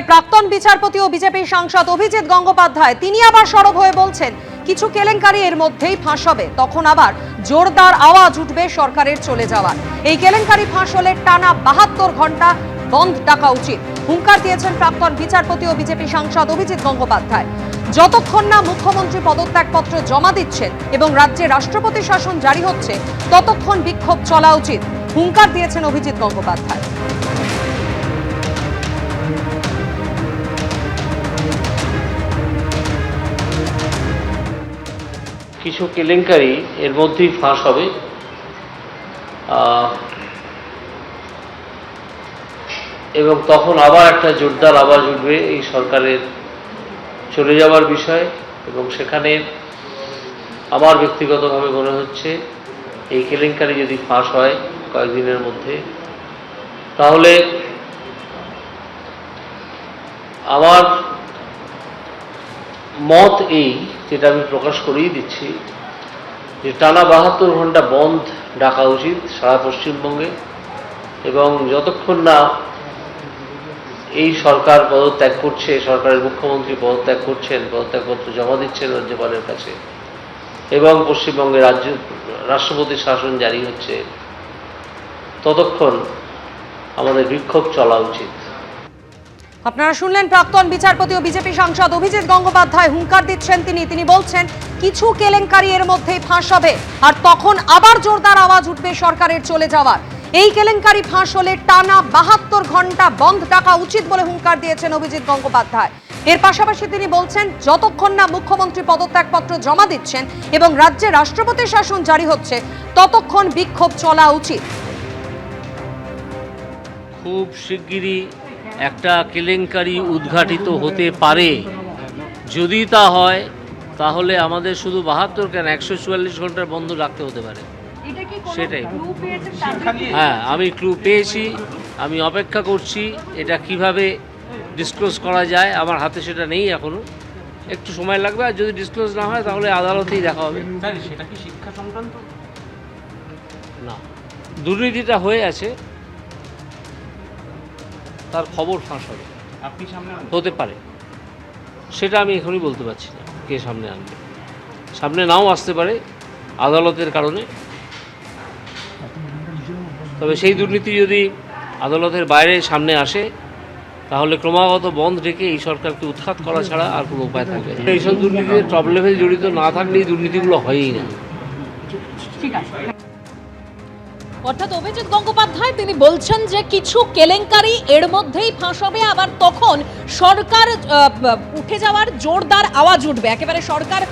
প্রাক্তন বিচারপতি ও বিজেপি সাংসদ অভিজিৎ গঙ্গোপাধ্যায়, তিনি আবার সরব হয়ে বলছেন, কিছু কেলেঙ্কারি এর মধ্যেই ফাঁস হবে। তখন আবার জোরদার আওয়াজ উঠবে সরকারের চলে যাওয়ার। এই কেলেঙ্কারি ফাঁস হলে টানা বাহাত্তর ঘণ্টা বন্ধ ডাকা উচিত, হুঙ্কার দিয়েছেন প্রাক্তন বিচারপতি ও বিজেপি সাংসদ অভিজিৎ গঙ্গোপাধ্যায়। যতক্ষণ না মুখ্যমন্ত্রী পদত্যাগপত্র জমা দিচ্ছেন এবং রাজ্যে রাষ্ট্রপতি শাসন জারি হচ্ছে, ততক্ষণ বিক্ষোভ চলা উচিত, হুঙ্কার দিয়েছেন অভিজিৎ গঙ্গোপাধ্যায়। কিছু কেলেঙ্কারি এর মধ্যেই ফাঁস হবে। এবং তখন আবার একটা জোরদার আওয়াজ উঠবে এই সরকারের চলে যাওয়ার বিষয় এবং সেখানে আমার ব্যক্তিগতভাবে মনে হচ্ছে এই কেলেঙ্কারি যদি ফাঁস হয় কয়েকদিনের মধ্যে, তাহলে আমার মত এই, যেটা আমি প্রকাশ করেই দিচ্ছি, যে টানা বাহাত্তর ঘণ্টা বন্ধ ডাকা উচিত সারা পশ্চিমবঙ্গে, এবং যতক্ষণ না এই সরকার পদত্যাগ করছে, সরকারের মুখ্যমন্ত্রী পদত্যাগ করছেন, পদত্যাগপত্র জমা দিচ্ছেন রাজ্যপালের কাছে, এবং পশ্চিমবঙ্গে রাজ্য, রাষ্ট্রপতির শাসন জারি হচ্ছে, ততক্ষণ আমাদের বিক্ষোভ চলা উচিত। আপনারা শুনলেন প্রাক্তন বিচারপতি ও বিজেপি সাংসদ অভিজিৎ গঙ্গোপাধ্যায়। হুঙ্কার দিচ্ছেন তিনি। তিনি বলছেন, কিছু কেলেঙ্কারি এর মধ্যেই ফাঁস হবে। আর তখন আবার জোরদার আওয়াজ উঠবে সরকারের চলে যাওয়ার। এই কেলেঙ্কারি ফাঁস হলে টানা বাহাত্তর ঘণ্টা বন্ধ ডাকা উচিত বলে হুঙ্কার দিয়েছেন অভিজিৎ গঙ্গোপাধ্যায়। এর পাশাপাশি তিনি বলছেন, যতক্ষণ না মুখ্যমন্ত্রী পদত্যাগপত্র জমা দিচ্ছেন এবং রাজ্যে রাষ্ট্রপতি শাসন জারি হচ্ছে, ততক্ষণ বিক্ষোভ চলা উচিত। খুব শিগগিরই একটা কেলেঙ্কারি উদ্ঘাটিত হতে পারে। যদি তা হয় তাহলে আমাদের শুধু বাহাত্তর কেন? একশো চুয়াল্লিশ ঘণ্টার বন্ধ রাখতে হতে পারে। সেটাই। হ্যাঁ আমি ক্লু পেয়েছি। আমি অপেক্ষা করছি এটা কীভাবে ডিসক্লোজ করা যায়। আমার হাতে সেটা নেই এখনও একটু সময় লাগবে আর যদি ডিসক্লোজ না হয় তাহলে আদালতেই দেখা হবে। সেটা কি শিক্ষা সংক্রান্ত? না। দুর্নীতিটা হয়ে আছে। তার খবর ফাঁস হবে আপনি সামনে হতে পারে। সেটা আমি এখনই বলতে পারছি না কে সামনে আনবে। সামনে নাও আসতে পারে আদালতের কারণে। তবে সেই দুর্নীতি যদি আদালতের বাইরে সামনে আসে তাহলে ক্রমাগত বন্ধ রেখে এই সরকারকে উৎখাত করা ছাড়া আর কোনো উপায় থাকবে না। এইসব দুর্নীতিতে টপ লেভেল জড়িত না থাকলে এই দুর্নীতিগুলো হয়ই না। অর্থাৎ অভিজিৎ গঙ্গোপাধ্যায়, তিনি বলছেন যে কিছু কেলেঙ্কারি এর মধ্যেই ফাঁস হবে। আবার তখন সরকার উঠে যাওয়ার জোরদার আওয়াজ উঠবে। একেবারে সরকার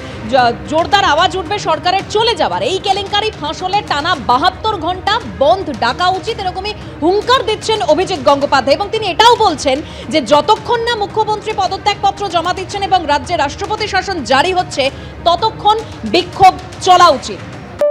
জোরদার আওয়াজ উঠবে সরকারের চলে যাওয়ার। এই কেলেঙ্কারি ফাঁস হলে টানা বাহাত্তর ঘণ্টা বন্ধ, ডাকা উচিত এরকমই হুঙ্কার দিচ্ছেন অভিজিৎ গঙ্গোপাধ্যায়। এবং তিনি এটাও বলছেন যে যতক্ষণ না মুখ্যমন্ত্রী পদত্যাগপত্র জমা দিচ্ছেন এবং রাজ্যে রাষ্ট্রপতি শাসন জারি হচ্ছে, ততক্ষণ বিক্ষোভ চলা উচিত।